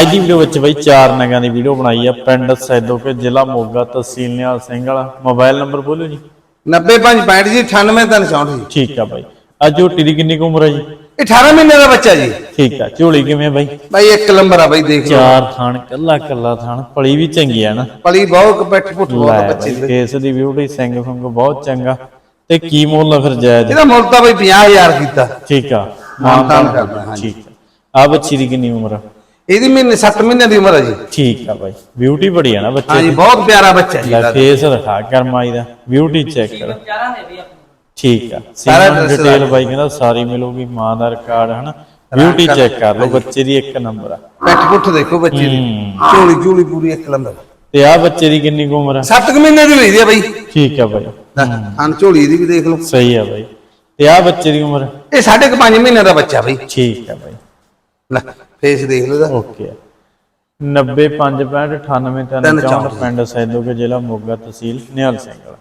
ਅੱਜ ਦੀ ਵੀਡੀਓ ਵਿੱਚ ਬਈ ਚਾਰ ਨਗਾਂ ਦੀ ਵੀਡੀਓ ਬਣਾਈ ਆ। ਪਿੰਡ ਸੈਦੋਕੇ ਜ਼ਿਲ੍ਹਾ ਮੋਗਾ ਤਹਿਸੀਲ ਨਿਹਾਲ ਸਿੰਘ ਵਾਲਾ। ਮੋਬਾਈਲ ਨੰਬਰ ਬੋਲੋ ਜੀ। 9565 ਜੀ 9864 ਜੀ। ਠੀਕ ਆ ਬਾਈ। ਅੱਜ ਝੋਟੀ ਦੀ ਕਿੰਨੀ ਕੁ ਉਮਰ ਆ ਜੀ? ਇਹ 18 ਮਹੀਨੇ ਦਾ ਬੱਚਾ ਜੀ। ਠੀਕ ਆ। ਝੋਲੀ ਕਿਵੇਂ ਬਾਈ? ਬਾਈ ਇੱਕ ਨੰਬਰ ਆ ਬਾਈ ਦੇਖ ਲਓ। ਚਾਰ ਥਾਣ ਕੱਲਾ ਕੱਲਾ ਥਾਣ। ਪਲੀ ਵੀ ਚੰਗੀ ਆ ਨਾ। ਪਲੀ ਬਹੁਤ ਪਿੱਠ ਪੁੱਠ ਬਹੁਤ ਬੱਚੇ ਦੀ। ਕੇਸ ਦੀ ਬਿਊਟੀ ਸਿੰਘ ਫੰਗ ਬਹੁਤ ਚੰਗਾ। ਤੇ ਕੀ ਮੁੱਲ ਫਿਰ ਜਾਇਜ਼? ਇਹਦਾ ਮੁੱਲ ਤਾਂ ਬਾਈ 50000 ਕੀਤਾ। ਠੀਕ ਆ। ਮਾਨਤਾਨ ਕਰਦਾ, ਹਾਂਜੀ। ਠੀਕ ਆ। ਬੱਚੀ ਦੀ ਕਿੰਨੀ ਉਮਰ ਆ? ਇਹਦੀ ਮਹੀਨੇ 7 ਮਹੀਨੇ ਦੀ ਉਮਰ ਆ ਜੀ। ਠੀਕ ਆ ਬਾਈ। ਬਿਊਟੀ ਬੜੀ ਆ ਨਾ ਬੱਚੇ ਦੀ। ਬਹੁਤ ਪਿਆਰਾ ਬੱਚਾ ਜੀ ਇਹਦਾ। ਫੇਸ ਦਿਖਾ ਕਰਮਾਈ ਦਾ। ਬਿਊਟੀ ਚੈੱਕ ਕਰ। ਦੇ ਠੀਕ ਆ। ਸਾਰਾ ਡਿਟੇਲ ਬਾਈ ਕਹਿੰਦਾ ਸਾਰੀ ਮਿਲੂਗੀ ਮਾਂ ਦਾ ਰਿਕਾਰਡ ਹਨਾ? ਬਿਊਟੀ ਚੈੱਕ ਕਰ ਲਓ ਬੱਚੇ ਦੀ ਇੱਕ ਨੰਬਰ ਆ। ਪਿੱਠ ਪੁੱਠ ਦੇਖੋ ਬੱਚੇ ਦੀ। ਹੂੰ। ਝੋਲੀ ਝੋਲੀ ਪੂਰੀ ਇੱਕ ਨੰਬਰ ਤੇ ਆ ਬੱਚੇ ਦੀ ਕਿੰਨੀ ਉਮਰ ਆ? 7 ਮਹੀਨੇ ਦੀ ਹੋਈ ਦੀ ਆ ਬਾਈ। ਠੀਕ ਆ ਬਾਈ। ਹਾਂ। ਝੋਲੀ ਦੀ ਵੀ ਦੇਖ ਲਓ। ਸਹੀ ਆ ਬਾਈ। ਤੇ ਆ ਬੱਚੇ ਦੀ ਉਮਰ? ਇਹ ਸਾਢੇ ਕੁ ਪੰਜ ਮਹੀਨੇ ਦਾ ਬੱਚਾ ਬਾਈ। ਠੀਕ ਆ ਬਾਈ। ਲੈ ਫੇਸ ਦੇਖ ਲਓ ਇਹਦਾ। ਓਕੇ 90 5 65 98 ਤਿੰਨ 3 ਚੌਂਹਠ। ਪਿੰਡ ਸੈਦੋਕੇ ਜ਼ਿਲ੍ਹਾ ਮੋਗਾ ਤਹਿਸੀਲ ਨਿਹਾਲ ਸਿੰਘ ਵਾਲਾ।